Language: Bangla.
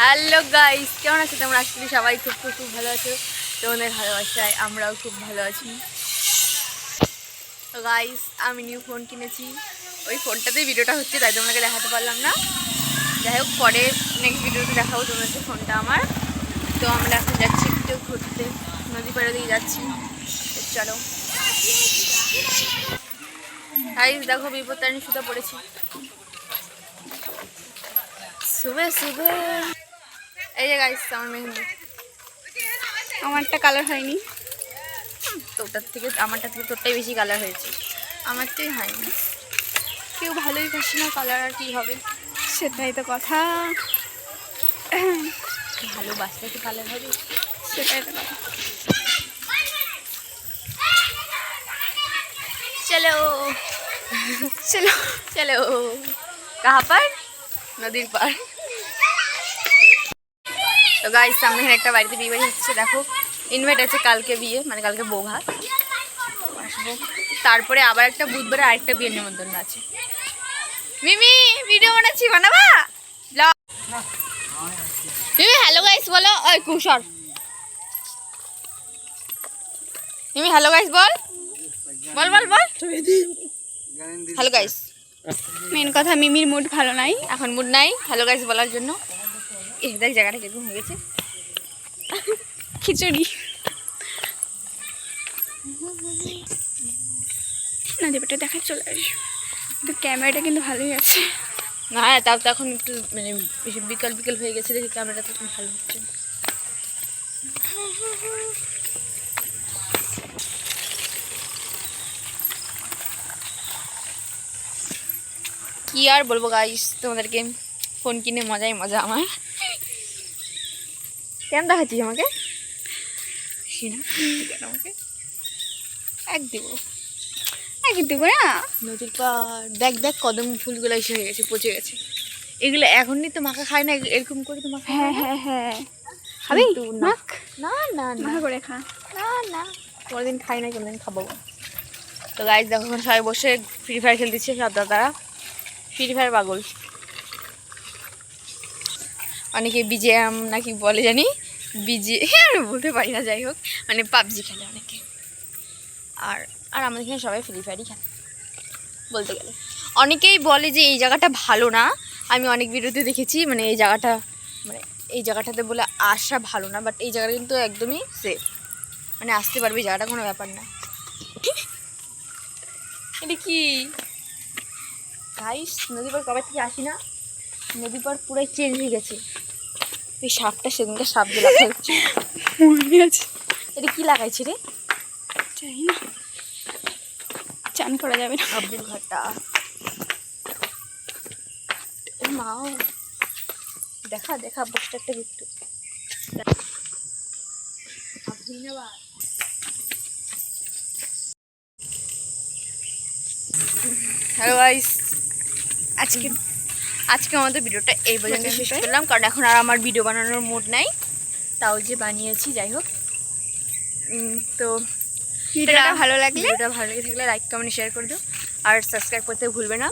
হ্যালো গাইস, কেমন আছো তোমরা? আসলে সবাই খুব খুব খুব ভালো আছো। তোমাদের ভালোবাসায় আমরাও খুব ভালো আছি। তো গাইস, আমি নিউ ফোন কিনেছি। ওই ফোনটাতেই ভিডিওটা হচ্ছে, তাই তোমাকে দেখাতে পারলাম না। যাই হোক, পরে নেক্সট ভিডিওতে দেখাবো তোমাদের ফোনটা আমার। তো আমরা এখন যাচ্ছি একটু ঘুরতে। নদী পাড়ে দিয়ে যাচ্ছি। চলো। গাইস, দেখো বিপত্তারিণী সুতা পড়েছি। সুবে সুবে এই যে গাইস আমার মেহেন্দি আমারটা কালার হয়নি। তোরটার থেকে আমারটা থেকে তোরটাই বেশি কালার হয়েছে। আমারটাই হয়নি। কেউ ভালোই পাচ্ছে না কালার আর কী হবে? সেটাই তো কথা। ভালো বাঁচলে তো কালার হবে। সেটাই তো কথা। চলো। চলো। চলো। কাহা পার নদীর পার তো গাইস সামনে এখানে একটা বাড়িতে বিয়ে হচ্ছে, দেখো। ইনভাইট আছে কালকে বিয়ে মানে কালকে বউ ভাত আসব। তারপরে আবার একটা বুধবারে আরেকটা বিয়ের নিমন্ত্রণ আছে। মিমি ভিডিও বানাচ্ছি, বানাবা? মিমি হ্যালো গাইস বলো। ওই, কুশর। মিমি হ্যালো গাইস বল। বল বল বল। হ্যালো গাইস মেন কথা, মিমির মুড ভালো নাই, এখন মুড নাই। হ্যালো গাইস বলার জন্য। এ দেখ জায়গাটা কীরকম হয়ে গেছে। খিচুড়ি। না দেবাটা দেখা চলে আসবে কিন্তু ক্যামেরাটা কিন্তু ভালোই আছে। না তাও তো এখন একটু মানে বিকাল বিকাল হয়ে গেছে দেখি ক্যামেরাটা তো ভালো হচ্ছে। কি আর বলব গাইস তোমাদেরকে? ফোন কিনে মজাই মজা আমার। কেমন দেখাচ্ছিস আমাকে? কেন আমাকে? এক দেবো। আগে দেবো না? নদীর পাড় দেখ দেখ কদম ফুলগুলো এসে হয়ে গেছে পচে গেছে। এগুলো এখনই তো মাখা খায় না এরকম করে তো মাখা হ্যাঁ হ্যাঁ হ্যাঁ। খাবি? কিন্তু না না না। না করে খা। না না। কোনোদিন খাই না কোনোদিন খাব। তো গাইজ দেখো সবাই বসে ফ্রি ফায়ার খেলতেছে সব দাদারা ফ্রি ফায়ার পাগল। অনেকে বিজেএম নাকি বলে জানি? বিজে হ্যাঁ বলতে পারি না, যাই হোক। মানে পাবজি খেলে অনেকে। আর আর আমাদের এখানে সবাই ফ্রি ফায়ারই খেলে, বলতে গেলে। অনেকেই বলে যে এই জায়গাটা ভালো না। আমি অনেক ভিডিওতে দেখেছি মানে এই জায়গাটা মানে এই জায়গাটাতে বলে আসা ভালো না বাট এই জায়গাটা কিন্তু একদমই সেফ মানে আসতে পারবে, এই জায়গাটা কোনো ব্যাপার না। এটা কি? গাইস নদী পার কবে থেকে আসি না? নদী পার পুরাই চেঞ্জ হয়ে গেছে। ওই সাপটা সেদিনকে সাপ দিয়ে আছে। এটা কি লাগাইছে রে? চাই না। চান করা যাবে না। আব্দুল ঘাটা মাও দেখা দেখা পোস্টারটা একটু হ্যালো গাইস আজকে আজকে আমাদের ভিডিওটা এই পর্যন্ত শেষ করলাম কারণ এখন আর আমার ভিডিও বানানোর মুড নাই। তাও যে বানিয়েছি যাই হোক। তো ভিডিওটা ভালো লাগলে? ভিডিওটা ভালো লেগে থাকলে লাইক কমেন্ট শেয়ার করে দিও। আর সাবস্ক্রাইব করতে ভুলবে না।